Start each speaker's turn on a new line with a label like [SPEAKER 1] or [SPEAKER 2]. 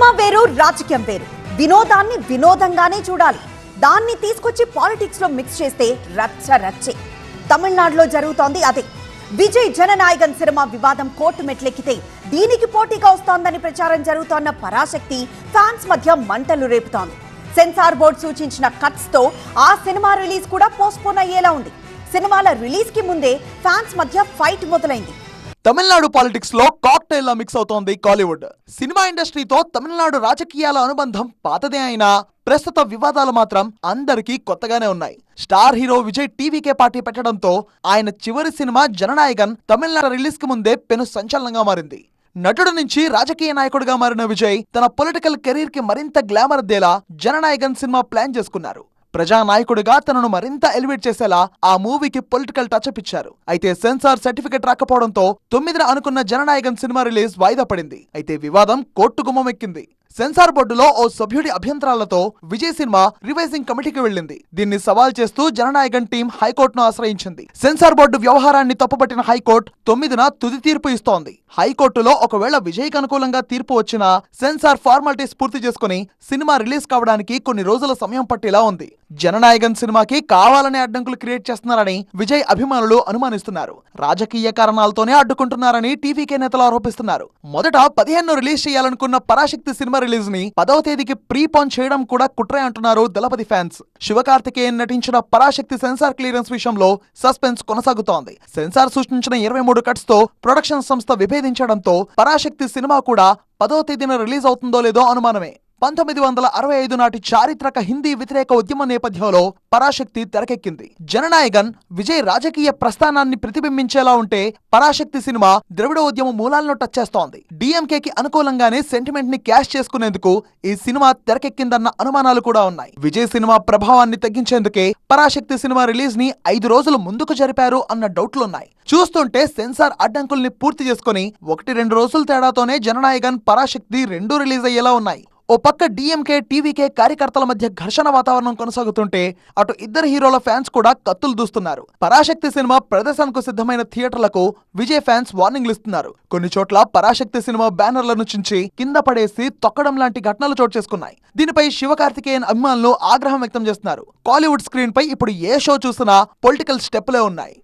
[SPEAKER 1] Cinema వేరు రాజకీయం వేరు. వినోదాన్ని వినోదంగానే చూడాలి. దాన్ని తీసుకొచ్చి పాలిటిక్స్లో మిక్స్ చేస్తే రచ్చ రచ్చే. తమిళనాడులో జరుగుతోంది అదే. విజయ్ జననాయకన్ సినిమా వివాదం కోర్టు మెట్లెక్కితే దీనికి పోటీగా వస్తోందని ప్రచారం జరుగుతోన్న పరాశక్తి ఫ్యాన్స్ మధ్య మంటలు రేపుతోంది. సెన్సార్ బోర్డు సూచించిన కట్స్తో ఆ సినిమా రిలీజ్ కూడా పోస్ట్పోన్ అయ్యేలా ఉంది. సినిమాల రిలీజ్కి ముందే ఫ్యాన్స్ మధ్య ఫైట్ మొదలైంది.
[SPEAKER 2] తమిళనాడు పాలిటిక్స్లో కాక్టైల్ లా మిక్స్ అవుతోంది కాలీవుడ్. సినిమా ఇండస్ట్రీతో తమిళనాడు రాజకీయాల అనుబంధం పాతదే అయినా ప్రస్తుత వివాదాలు మాత్రం అందరికీ కొత్తగానే ఉన్నాయి. Star hero Vijay TVK party పెట్టడంతో ఆయన చివరి సినిమా జననాయకన్ తమిళనాడు రిలీజ్కి ముందే పెను సంచలనంగా మారింది. నటుడు నుంచి రాజకీయ నాయకుడిగా మారిన విజయ్ తన పొలిటికల్ కెరీర్కి మరింత గ్లామర్ దేలా జననాయకన్ సినిమా ప్లాన్ చేసుకున్నారు. ప్రజానాయకుడిగా తనను మరింత ఎలివేట్ చేసేలా ఆ మూవీకి పొలిటికల్ టచ్ ఇచ్చారు. అయితే సెన్సార్ సర్టిఫికెట్ రాకపోవడంతో తొమ్మిదిన అనుకున్న జననాయకన్ సినిమా రిలీజ్ వాయిదా పడింది. అయితే వివాదం కోర్టు గుమ్మమెక్కింది సెన్సార్ బోర్డులో ఓ సభ్యుడి అభ్యంతరాలతో విజయ్ సినిమా రివైజింగ్ కమిటీకి వెళ్ళింది దీన్ని సవాల్ చేస్తూ జననాయకన్ టీం హైకోర్టును ఆశ్రయించింది. సెన్సార్ బోర్డు వ్యవహారాన్ని తప్పుపట్టిన హైకోర్టు తొమ్మిదిన తుది తీర్పు ఇస్తోంది. హైకోర్టులో ఒకవేళ విజయ్కి అనుకూలంగా తీర్పు వచ్చినా సెన్సార్ ఫార్మాలిటీస్ పూర్తి చేసుకుని సినిమా రిలీజ్ కావడానికి కొన్ని రోజుల సమయం పట్టేలా ఉంది. జననాయకన్ సినిమాకి కావాలనే అడ్డంకులు క్రియేట్ చేస్తున్నారని విజయ్ అభిమానులు అనుమానిస్తున్నారు. రాజకీయ కారణాలతోనే అడ్డుకుంటున్నారని టీవీకే నేతలు ఆరోపిస్తున్నారు. మొదట పదిహేను రిలీజ్ చేయాలనుకున్న పరాశక్తి సినిమా రిలీజ్ని పదవ తేదీకి ప్రీ పాన్ చేయడం కూడా కుట్రే అంటున్నారు దళపతి ఫ్యాన్స్. శివకార్తికేయన్ నటించిన పరాశక్తి సెన్సార్ క్లియరెన్స్ విషయంలో సస్పెన్స్ కొనసాగుతోంది. సెన్సార్ సూచించిన ఇరవై మూడు కట్స్తో ప్రొడక్షన్ సంస్థ విభేదించడంతో పరాశక్తి సినిమా కూడా పదో తేదీన రిలీజ్ అవుతుందో లేదో అనుమానమే. పంతొమ్మిది వందల అరవై ఐదు నాటి చారిత్రక హిందీ వ్యతిరేక ఉద్యమ నేపథ్యంలో పరాశక్తి తెరకెక్కింది. జననాయకన్ విజయ్ రాజకీయ ప్రస్థానాన్ని ప్రతిబింబించేలా ఉంటే పరాశక్తి సినిమా ద్రవిడ ఉద్యమ మూలాలను టచ్ చేస్తోంది. డిఎంకేకి అనుకూలంగానే సెంటిమెంట్ని క్యాష్ చేసుకునేందుకు ఈ సినిమా తెరకెక్కిందన్న అనుమానాలు కూడా ఉన్నాయి. విజయ్ సినిమా ప్రభావాన్ని తగ్గించేందుకే పరాశక్తి సినిమా రిలీజ్ని ఐదు రోజులు ముందుకు జరిపారు అన్న డౌట్లున్నాయి. చూస్తుంటే సెన్సార్ అడ్డంకుల్ని పూర్తి చేసుకుని ఒకటి రెండు రోజుల తేడాతోనే జననాయకన్ పరాశక్తి రెండూ రిలీజ్ అయ్యేలా ఉన్నాయి. ఓ పక్క డిఎంకే టీవీకే కార్యకర్తల మధ్య ఘర్షణ వాతావరణం కొనసాగుతుంటే అటు ఇద్దరు హీరోల ఫ్యాన్స్ కూడా కత్తులు దూస్తున్నారు. పరాశక్తి సినిమా ప్రదర్శనకు సిద్ధమైన థియేటర్లకు విజయ్ ఫ్యాన్స్ వార్నింగ్లు ఇస్తున్నారు. కొన్ని చోట్ల పరాశక్తి సినిమా బ్యానర్లను చించి కింద పడేసి తొక్కడం లాంటి ఘటనలు చోటు చేసుకున్నాయి. దీనిపై శివకార్తికేయన్ అభిమానులు ఆగ్రహం వ్యక్తం చేస్తున్నారు. కాలీవుడ్ స్క్రీన్ పై ఇప్పుడు ఏ షో చూసినా పొలిటికల్ స్టెప్లే ఉన్నాయి.